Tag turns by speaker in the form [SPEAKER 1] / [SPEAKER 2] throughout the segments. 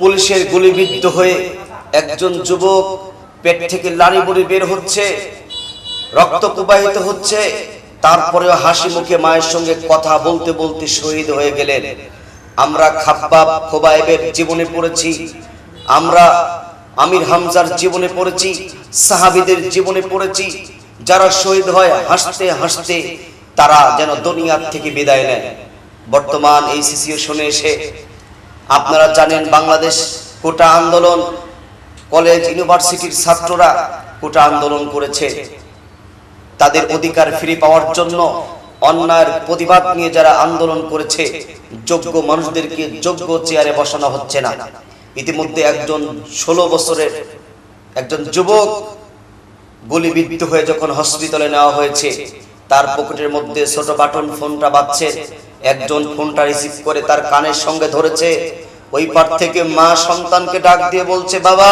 [SPEAKER 1] পুলিশের গুলিবিদ্ধ হয়ে একজন যুবক পেট থেকে লাড়ি বড়ি বের হচ্ছে, রক্ত প্রবাহিত হচ্ছে, তারপরেও হাসি মুখে মায়ের সঙ্গে কথা বলতে বলতে শহীদ হয়ে গেলেন। আমরা খাব্বাব খোবাইবের জীবনে পড়েছি, আমরা আমির হামজার জীবনে পড়েছি, সাহাবিদের জীবনে পড়েছি, যারা শহীদ হয় হাসতে হাসতে তারা যেন দুনিয়ার থেকে বিদায় নেয় বর্তমান এই সিচুয়েশনে এসে আপনারা জানেন বাংলাদেশ কোটা আন্দোলন, কলেজ, ইউনিভার্সিটির ছাত্ররা কোটা আন্দোলন করেছে। তাদের অধিকার ফিরে পাওয়ার জন্য অন্যায়ের প্রতিবাদ নিয়ে যারা আন্দোলন করেছে, যোগ্য মানুষদেরকে যোগ্য চেয়ারে বসানো হচ্ছে না। ইতিমধ্যে একজন ষোলো বছরের একজন যুবক গুলিবিদ্ধ হয়ে যখন হসপিটালে নেওয়া হয়েছে, তার পকেটের মধ্যে ছোট বাটন ফোনটা বাজছে। একজন ফোনটা রিসিভ করে তার কানের সঙ্গে ধরেছে। ওই পার থেকে মা সন্তানকে ডাক দিয়ে বলছে, বাবা,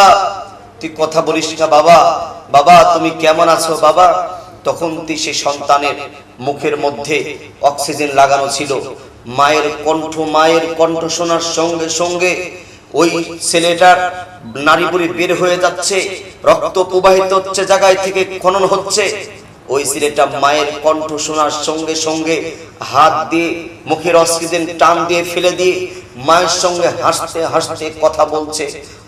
[SPEAKER 1] তুই কথা বলিস না, বাবা। বাবা, তুমি কেমন আছো, বাবা? তখন তুই সেই সন্তানের মুখের মধ্যে অক্সিজেন লাগানো ছিল। মায়ের কণ্ঠ মায়ের কণ্ঠ শোনার সঙ্গে সঙ্গে ওই ছেলেটার নারী বের হয়ে যাচ্ছে, রক্ত প্রবাহিত হচ্ছে, জায়গায় থেকে খনন হচ্ছে। ওই ছেলেটা মায়ের কণ্ঠ শোনার সঙ্গে সঙ্গে হাত দিয়ে, মুখের অক্সিজেন টান দিয়ে ফেলে দিয়ে মায়ের সঙ্গে হাসতে হাসতে কথা বলছে,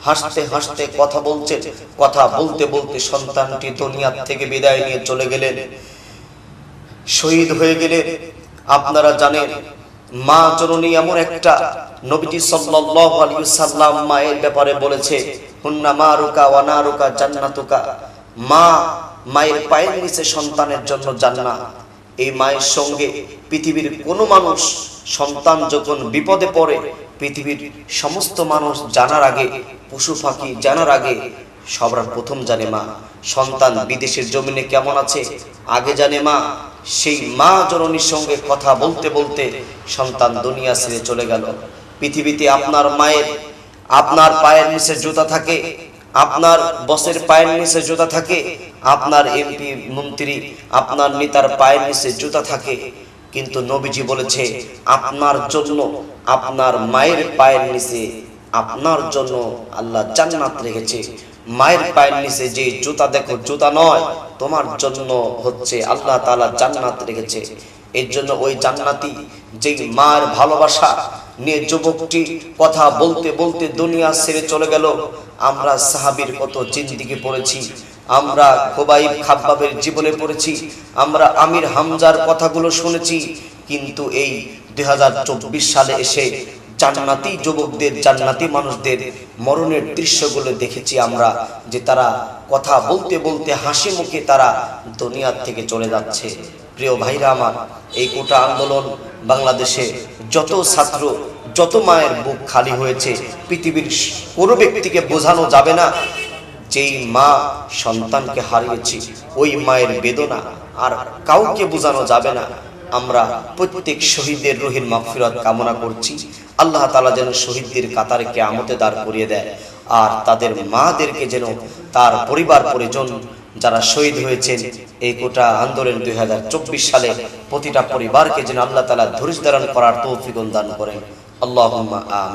[SPEAKER 1] হাসতে হাসতে কথা বলছে, কথা বলতে বলতে সন্তানটি দুনিয়ার থেকে বিদায় নিয়ে চলে গেলেন। শহীদ হয়ে গেলে আপনারা জানেন, মা জননী এমন একটা নবীজি সাল্লাল্লাহু আলাইহি সাল্লাম মায়ের ব্যাপারে বলেছে, হুন্না মারুকা ওয়া নারুকা জান্নাতুকা। মা মায়ের পায়ের নিচে সন্তানের জন্য জান্নাত। এই মায়ের সঙ্গে পৃথিবীর কোনো মানুষ সন্তান যখন বিপদে পড়ে, পৃথিবীর সমস্ত মানুষ জানার আগে, পশু পাখি জানার আগে সবার প্রথম জানে মা, সন্তান বিদেশের জমিনে কেমন আছে, আগে জানে মা, সেই মা জননীর সঙ্গে কথা বলতে বলতে সন্তান দুনিয়া ছেড়ে চলে গেল। পৃথিবীতে আপনার মায়ের, আপনার পায়ের নিচে জুতা থাকে আপনার বসের পায়ের নিচে জুতা থাকে, আপনার এমপি, মন্ত্রী, আপনার নেতার পায়ের নিচে জুতা থাকে। কিন্তু নবীজি বলেছে, আপনার জন্য, আপনার মায়ের পায়ের নিচে, আপনার জন্য আল্লাহ জান্নাত রেখেছে। মায়ের পায়ের নিচে যে জুতা দেখো, জুতা নয়, তোমার জন্য হচ্ছে আল্লাহ তাআলা জান্নাত রেখেছে। এর জন্য ওই জান্নাতি যেই মার ভালোবাসা নিয়ে যুবকটি কথা বলতে বলতে দুনিয়া ছেড়ে চলে গেল, আমরা সাহাবীর কত জিন্দিগি পড়েছি, আমরা খোবাইব খাব্বাবের জীবনে পড়েছি, আমরা আমির হামজার কথাগুলো শুনেছি, কিন্তু এই দুই হাজার চব্বিশ সালে এসে জান্নাতি যুবকদের, জান্নাতি মানুষদের মরণের দৃশ্যগুলো দেখেছি আমরা, যে তারা কথা বলতে বলতে হাসি মুখে তারা দুনিয়ার থেকে চলে যাচ্ছে। প্রিয় ভাইরা আমার, এই কোটা আন্দোলন বাংলাদেশে যত ছাত্র, যত মায়ের বুক খালি হয়েছে, পৃথিবীর কোনো ব্যক্তিকে বোঝানো যাবে না, যেই মা সন্তানকে হারিয়েছি, ওই মায়ের বেদনা আর কাউকে বোঝানো যাবে না। আমরা প্রত্যেক শহীদের রহির মাগফিরাত কামনা করছি, আল্লাহ তাআলা যেন শহীদদের কাতারকে আমতে দাঁড় করিয়ে দেয়, আর তাদের মাদেরকে যেন তার পরিবার পরিজন যারা শহীদ হয়েছেন, এই কোটা আন্দোলন দুই হাজার চব্বিশ সালে প্রতিটা পরিবারকে যেন আল্লাহ তালা ধৈর্য ধারণ করার তৌফিক দান করেন। আল্লাহ আমিন।